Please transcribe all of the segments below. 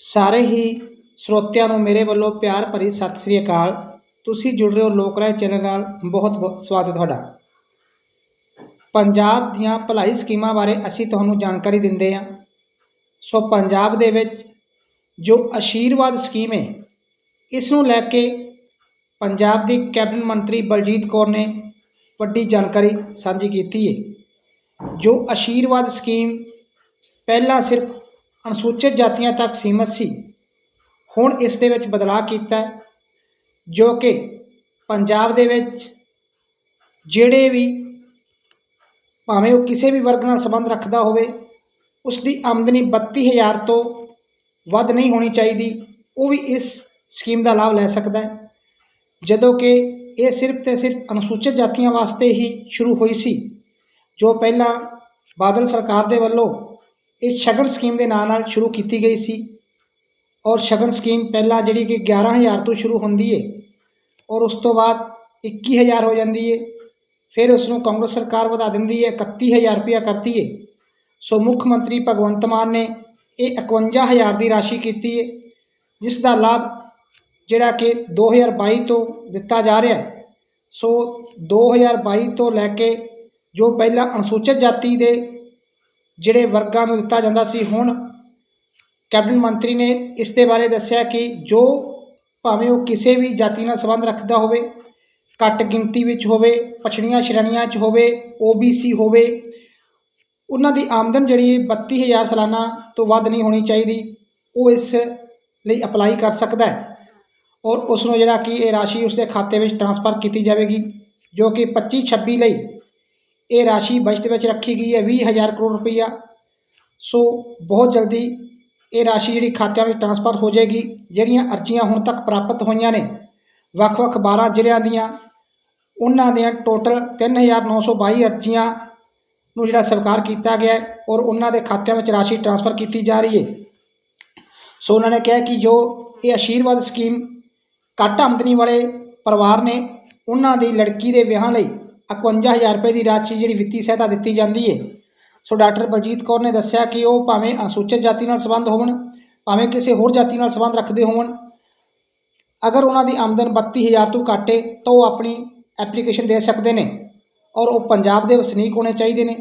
ਸਾਰੇ ਹੀ ਸਰੋਤਿਆਂ ਨੂੰ ਮੇਰੇ ਵੱਲੋਂ ਪਿਆਰ ਭਰੀ ਸਤਿ ਸ੍ਰੀ ਅਕਾਲ। ਤੁਸੀਂ ਜੁੜ ਰਹੇ ਹੋ ਲੋਕ ਰਾਏ ਚੈਨਲ ਨਾਲ। ਬਹੁਤ ਬਹੁਤ ਸਵਾਗਤ ਤੁਹਾਡਾ। ਪੰਜਾਬ ਦੀਆਂ ਭਲਾਈ ਸਕੀਮਾਂ ਬਾਰੇ ਅਸੀਂ ਤੁਹਾਨੂੰ ਜਾਣਕਾਰੀ ਦਿੰਦੇ ਹਾਂ। ਸੋ ਪੰਜਾਬ ਦੇ ਵਿੱਚ ਜੋ ਆਸ਼ੀਰਵਾਦ ਸਕੀਮ ਹੈ, ਇਸ ਨੂੰ ਲੈ ਕੇ ਪੰਜਾਬ ਦੀ ਕੈਬਨਿਟ ਮੰਤਰੀ ਬਲਜੀਤ ਕੌਰ ਨੇ ਵੱਡੀ ਜਾਣਕਾਰੀ ਸਾਂਝੀ ਕੀਤੀ ਹੈ। ਜੋ ਆਸ਼ੀਰਵਾਦ ਸਕੀਮ ਪਹਿਲਾਂ ਸਿਰਫ ਅਨੁਸੂਚਿਤ ਜਾਤੀਆਂ ਤੱਕ ਸੀਮਤ ਸੀ। ਹੁਣ ਇਸ ਦੇ ਵਿੱਚ ਬਦਲਾਅ ਕੀਤਾ ਜੋ ਕਿ ਪੰਜਾਬ ਦੇ ਵਿੱਚ ਜਿਹੜੇ ਵੀ ਭਾਵੇਂ ਉਹ ਕਿਸੇ ਵੀ ਵਰਗ ਨਾਲ ਸੰਬੰਧ ਰੱਖਦਾ ਹੋਵੇ ਉਸ ਦੀ ਆਮਦਨੀ 32000 ਤੋਂ ਵੱਧ ਨਹੀਂ ਹੋਣੀ ਚਾਹੀਦੀ, ਉਹ ਵੀ ਇਸ ਸਕੀਮ ਦਾ ਲਾਭ ਲੈ ਸਕਦਾ ਹੈ। ਜਦੋਂ ਕਿ ਇਹ ਸਿਰਫ ਤੇ ਸਿਰਫ ਅਨੁਸੂਚਿਤ ਜਾਤੀਆਂ ਵਾਸਤੇ ਹੀ ਸ਼ੁਰੂ ਹੋਈ ਸੀ, ਜੋ ਪਹਿਲਾਂ ਬਾਦਲ ਸਰਕਾਰ ਦੇ ਵੱਲੋਂ ਇਹ ਸ਼ਗਨ ਸਕੀਮ ਦੇ ਨਾਂ ਨਾਲ ਸ਼ੁਰੂ ਕੀਤੀ ਗਈ ਸੀ ਔਰ ਸ਼ਗਨ ਸਕੀਮ ਪਹਿਲਾਂ ਜਿਹੜੀ ਕਿ 11000 ਤੋਂ ਸ਼ੁਰੂ ਹੁੰਦੀ ਹੈ ਔਰ ਉਸ ਤੋਂ ਬਾਅਦ 21000 ਹੋ ਜਾਂਦੀ ਹੈ ਫਿਰ ਉਸ ਨੂੰ ਕਾਂਗਰਸ ਸਰਕਾਰ ਵਧਾ ਦਿੰਦੀ ਹੈ 31000 ਰੁਪਇਆ ਕਰਤੀ ਹੈ ਸੋ ਮੁੱਖ ਮੰਤਰੀ ਭਗਵੰਤ ਮਾਨ ਨੇ ਇਹ 51000 ਦੀ ਰਾਸ਼ੀ ਕੀਤੀ ਹੈ ਜਿਸ ਦਾ ਲਾਭ ਜਿਹੜਾ ਕਿ 2022 ਤੋਂ ਦਿੱਤਾ ਜਾ ਰਿਹਾ ਹੈ ਸੋ 2022 ਤੋਂ ਲੈ ਕੇ ਜੋ ਪਹਿਲਾਂ ਅਨੁਸੂਚਿਤ ਜਾਤੀ ਦੇ ਜਿਹੜੇ ਵਰਗਾਂ ਨੂੰ ਦਿੱਤਾ ਜਾਂਦਾ ਸੀ। ਹੁਣ ਕੈਬਨਿਟ ਮੰਤਰੀ ਨੇ ਇਸ ਦੇ ਬਾਰੇ ਦੱਸਿਆ ਕਿ ਜੋ ਭਾਵੇਂ ਉਹ ਕਿਸੇ ਵੀ ਜਾਤੀ ਨਾਲ ਸੰਬੰਧ ਰੱਖਦਾ ਹੋਵੇ, ਘੱਟ ਗਿਣਤੀ ਵਿੱਚ ਹੋਵੇ, ਪਛੜੀਆਂ ਸ਼੍ਰੇਣੀਆਂ 'ਚ ਹੋਵੇ ਓਬੀਸੀ ਹੋਵੇ, ਉਹਨਾਂ ਦੀ ਆਮਦਨ ਜਿਹੜੀ ਹੈ 32000 ਸਾਲਾਨਾ ਤੋਂ ਵੱਧ ਨਹੀਂ ਹੋਣੀ ਚਾਹੀਦੀ, ਉਹ ਇਸ ਲਈ ਅਪਲਾਈ ਕਰ ਸਕਦਾ ਹੈ ਔਰ ਉਸ ਨੂੰ ਜਿਹੜਾ ਕਿ ਇਹ ਰਾਸ਼ੀ ਉਸਦੇ ਖਾਤੇ ਵਿੱਚ ਟ੍ਰਾਂਸਫਰ ਕੀਤੀ ਜਾਵੇਗੀ, ਜੋ ਕਿ 25 26 ਲਈ ਇਹ ਰਾਸ਼ੀ ਬਜਟ ਵਿੱਚ ਰੱਖੀ ਗਈ ਹੈ 20000 ਕਰੋੜ ਰੁਪਈਆ। ਸੋ ਬਹੁਤ ਜਲਦੀ ਇਹ ਰਾਸ਼ੀ ਜਿਹੜੀ ਖਾਤਿਆਂ ਵਿੱਚ ਟ੍ਰਾਂਸਫਰ ਹੋ ਜਾਏਗੀ, ਜਿਹੜੀਆਂ ਅਰਜ਼ੀਆਂ ਹੁਣ ਤੱਕ ਪ੍ਰਾਪਤ ਹੋਈਆਂ ਨੇ, ਵੱਖ-ਵੱਖ 12 ਜ਼ਿਲ੍ਹਿਆਂ ਦੀਆਂ, ਉਹਨਾਂ ਦੀਆਂ ਟੋਟਲ 3922 ਅਰਜ਼ੀਆਂ ਨੂੰ ਜਿਹੜਾ ਸਵੀਕਾਰ ਕੀਤਾ ਗਿਆ ਔਰ ਉਹਨਾਂ ਦੇ ਖਾਤਿਆਂ ਵਿੱਚ ਰਾਸ਼ੀ ਟ੍ਰਾਂਸਫਰ ਕੀਤੀ ਜਾ ਰਹੀ ਹੈ। ਸੋ ਉਹਨਾਂ ਨੇ ਕਿਹਾ ਕਿ ਜੋ ਇਹ ਆਸ਼ੀਰਵਾਦ ਸਕੀਮ ਘੱਟ ਆਮਦਨੀ ਵਾਲੇ ਪਰਿਵਾਰ ਨੇ, ਉਹਨਾਂ ਦੀ ਲੜਕੀ ਦੇ ਵਿਆਹ ਲਈ 51000 ਰੁਪਏ ਦੀ ਰਾਸ਼ੀ ਜਿਹੜੀ ਵਿੱਤੀ ਸਹਾਇਤਾ ਦਿੱਤੀ ਜਾਂਦੀ ਹੈ ਸੋ ਡਾਕਟਰ ਬਲਜੀਤ ਕੌਰ ਨੇ ਦੱਸਿਆ ਕਿ ਉਹ ਭਾਵੇਂ ਅਨੁਸੂਚਿਤ ਜਾਤੀ ਨਾਲ ਸੰਬੰਧ ਹੋਣ ਭਾਵੇਂ ਕਿਸੇ ਹੋਰ ਜਾਤੀ ਨਾਲ ਸੰਬੰਧ ਰੱਖਦੇ ਹੋਣ ਅਗਰ ਉਹਨਾਂ ਦੀ ਆਮਦਨ 32000 ਤੋਂ ਘੱਟ ਹੈ ਤਾਂ ਉਹ ਆਪਣੀ ਐਪਲੀਕੇਸ਼ਨ ਦੇ ਸਕਦੇ ਨੇ ਔਰ ਉਹ ਪੰਜਾਬ ਦੇ ਵਸਨੀਕ ਹੋਣੇ ਚਾਹੀਦੇ ਨੇ।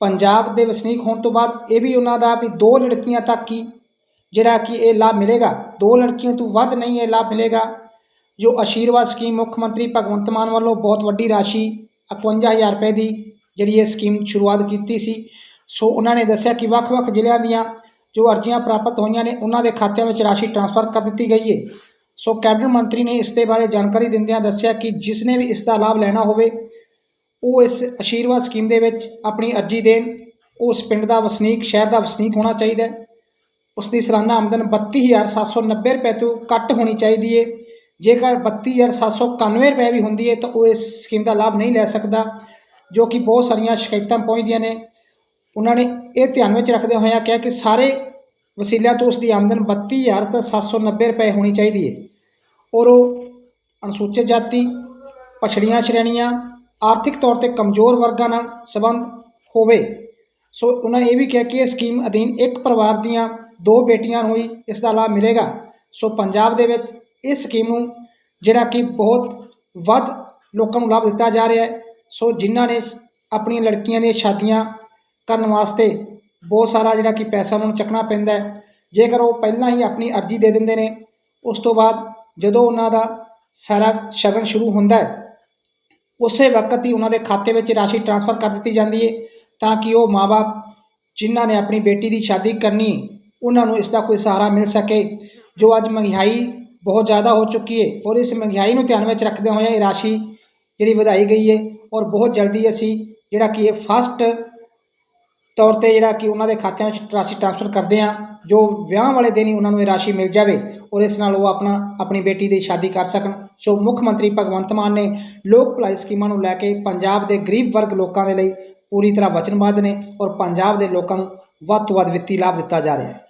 ਪੰਜਾਬ ਦੇ ਵਸਨੀਕ ਹੋਣ ਤੋਂ ਬਾਅਦ ਇਹ ਵੀ ਉਹਨਾਂ ਦਾ ਵੀ ਦੋ ਲੜਕੀਆਂ ਤੱਕ ਹੀ ਜਿਹੜਾ ਕਿ ਇਹ ਲਾਭ ਮਿਲੇਗਾ। ਦੋ ਲੜਕੀਆਂ ਤੋਂ ਵੱਧ ਨਹੀਂ ਇਹ ਲਾਭ ਮਿਲੇਗਾ। ਜੋ ਆਸ਼ੀਰਵਾਦ ਸਕੀਮ ਮੁੱਖ ਮੰਤਰੀ ਭਗਵੰਤ ਮਾਨ ਵੱਲੋਂ ਬਹੁਤ ਵੱਡੀ ਰਾਸ਼ੀ 51000 ਰੁਪਏ ਦੀ ਜਿਹੜੀ ਇਹ ਸਕੀਮ ਸ਼ੁਰੂਆਤ ਕੀਤੀ ਸੀ। ਸੋ ਉਹਨਾਂ ਨੇ ਦੱਸਿਆ ਕਿ ਵੱਖ-ਵੱਖ ਜ਼ਿਲ੍ਹਿਆਂ ਦੀਆਂ ਜੋ ਅਰਜ਼ੀਆਂ ਪ੍ਰਾਪਤ ਹੋਈਆਂ ਨੇ, ਉਹਨਾਂ ਦੇ ਖਾਤਿਆਂ ਵਿੱਚ ਰਾਸ਼ੀ ਟ੍ਰਾਂਸਫਰ ਕਰ ਦਿੱਤੀ ਗਈ ਹੈ ਸੋ ਕੈਬਨਿਟ ਮੰਤਰੀ ਨੇ ਇਸ ਦੇ ਬਾਰੇ ਜਾਣਕਾਰੀ ਦਿੰਦਿਆਂ ਦੱਸਿਆ ਕਿ ਜਿਸ ਨੇ ਵੀ ਇਸ ਦਾ ਲਾਭ ਲੈਣਾ ਹੋਵੇ, ਉਹ ਇਸ ਆਸ਼ੀਰਵਾਦ ਸਕੀਮ ਦੇ ਵਿੱਚ ਆਪਣੀ ਅਰਜ਼ੀ ਦੇਣ। ਉਸ ਪਿੰਡ ਦਾ ਵਸਨੀਕ, ਸ਼ਹਿਰ ਦਾ ਵਸਨੀਕ ਹੋਣਾ ਚਾਹੀਦਾ ਹੈ। ਉਸ ਦੀ ਸਾਲਾਨਾ ਆਮਦਨ 32790 ਰੁਪਏ ਤੋਂ ਘੱਟ ਹੋਣੀ ਚਾਹੀਦੀ ਹੈ ਜੇਕਰ 32791 ਰੁਪਏ ਵੀ ਹੁੰਦੀ ਹੈ, ਤਾਂ ਉਹ ਇਸ ਸਕੀਮ ਦਾ ਲਾਭ ਨਹੀਂ ਲੈ ਸਕਦਾ, ਜੋ ਕਿ ਬਹੁਤ ਸਾਰੀਆਂ ਸ਼ਿਕਾਇਤਾਂ ਪਹੁੰਚਦੀਆਂ ਨੇ। ਉਹਨਾਂ ਨੇ ਇਹ ਧਿਆਨ ਵਿੱਚ ਰੱਖਦੇ ਹੋਇਆ ਕਿਹਾ ਕਿ ਸਾਰੇ ਵਸੀਲਿਆਂ ਤੋਂ ਉਸ ਦੀ ਆਮਦਨ 32790 ਰੁਪਏ ਹੋਣੀ ਚਾਹੀਦੀ ਹੈ। ਔਰ ਉਹ ਅਨੁਸੂਚਿਤ ਜਾਤੀ, ਪਛੜੀਆਂ ਸ਼੍ਰੇਣੀਆਂ, ਆਰਥਿਕ ਤੌਰ ਤੇ ਕਮਜ਼ੋਰ ਵਰਗਾਂ ਨਾਲ ਸੰਬੰਧ ਹੋਵੇ। ਸੋ ਉਹਨਾਂ ਨੇ ਇਹ ਵੀ ਕਿਹਾ ਕਿ ਇਹ ਸਕੀਮ ਅਧੀਨ ਇੱਕ ਪਰਿਵਾਰ ਦੀਆਂ ਦੋ ਬੇਟੀਆਂ ਨੂੰ ਹੀ ਇਸ ਦਾ ਲਾਭ ਮਿਲੇਗਾ। ਸੋ ਪੰਜਾਬ ਦੇ ਵਿੱਚ ਇਹ ਸਕੀਮ ਨੂੰ, ਜਿਹੜਾ ਕਿ ਬਹੁਤ ਵੱਧ ਲੋਕਾਂ ਨੂੰ ਲਾਭ ਦਿੱਤਾ ਜਾ ਰਿਹਾ ਹੈ। ਸੋ ਜਿਨ੍ਹਾਂ ਨੇ ਆਪਣੀਆਂ ਲੜਕੀਆਂ ਦੀਆਂ ਸ਼ਾਦੀਆਂ ਕਰਨ ਵਾਸਤੇ ਬਹੁਤ ਸਾਰਾ ਜਿਹੜਾ ਕਿ ਪੈਸਾ ਉਹਨਾਂ ਨੂੰ ਚੱਕਣਾ ਪੈਂਦਾ ਹੈ। ਜੇਕਰ ਉਹ ਪਹਿਲਾਂ ਹੀ ਆਪਣੀ ਅਰਜ਼ੀ ਦੇ ਦਿੰਦੇ ਨੇ, ਉਸ ਤੋਂ ਬਾਅਦ ਜਦੋਂ ਉਹਨਾਂ ਦਾ ਸਾਰਾ ਸ਼ਗਨ ਸ਼ੁਰੂ ਹੁੰਦਾ ਹੈ, ਉਸੇ ਵਕਤ ਹੀ ਉਹਨਾਂ ਦੇ ਖਾਤੇ ਵਿੱਚ ਰਾਸ਼ੀ ਟ੍ਰਾਂਸਫਰ ਕਰ ਦਿੱਤੀ ਜਾਂਦੀ ਹੈ ਤਾਂ ਕਿ ਉਹ ਮਾਪੇ ਜਿਨ੍ਹਾਂ ਨੇ ਆਪਣੀ ਬੇਟੀ ਦੀ ਸ਼ਾਦੀ ਕਰਨੀ, ਉਹਨਾਂ ਨੂੰ ਇਸ ਦਾ ਕੋਈ ਸਹਾਰਾ ਮਿਲ ਸਕੇ। ਜੋ ਅੱਜ ਮਹਿੰਗਾਈ ਬਹੁਤ ਜ਼ਿਆਦਾ ਹੋ ਚੁੱਕੀ ਹੈ ਔਰ ਇਸ ਮਹਿੰਗਾਈ ਨੂੰ ਧਿਆਨ ਵਿੱਚ ਰੱਖਦੇ ਹੋਏ ਇਹ ਰਾਸ਼ੀ ਜਿਹੜੀ ਵਧਾਈ ਗਈ ਹੈ ਔਰ ਬਹੁਤ ਜਲਦੀ ਅਸੀਂ ਜਿਹੜਾ ਕਿ ਇਹ ਫਸਟ ਤੌਰ ਤੇ ਜਿਹੜਾ ਕਿ ਉਹਨਾਂ ਦੇ ਖਾਤਿਆਂ ਵਿੱਚ ਰਾਸ਼ੀ ਟ੍ਰਾਂਸਫਰ ਕਰਦੇ ਹਾਂ, ਜੋ ਵਿਆਹ ਵਾਲੇ ਦਿਨ ਹੀ ਉਹਨਾਂ ਨੂੰ ਇਹ ਰਾਸ਼ੀ ਮਿਲ ਜਾਵੇ ਔਰ ਇਸ ਨਾਲ ਉਹ ਆਪਣਾ, ਆਪਣੀ ਬੇਟੀ ਦੀ ਸ਼ਾਦੀ ਕਰ ਸਕਣ। ਸੋ ਮੁੱਖ ਮੰਤਰੀ ਭਗਵੰਤ ਮਾਨ ਨੇ ਲੋਕ ਭਲਾਈ ਸਕੀਮਾਂ ਨੂੰ ਲੈ ਕੇ ਪੰਜਾਬ ਦੇ ਗਰੀਬ ਵਰਗ ਲੋਕਾਂ ਦੇ ਲਈ ਪੂਰੀ ਤਰ੍ਹਾਂ ਵਚਨਬੱਧ ਨੇ ਔਰ ਪੰਜਾਬ ਦੇ ਲੋਕਾਂ ਨੂੰ ਵੱਧ ਤੋਂ ਵੱਧ ਵਿੱਤੀ ਲਾਭ ਦਿੱਤਾ ਜਾ ਰਿਹਾ ਹੈ।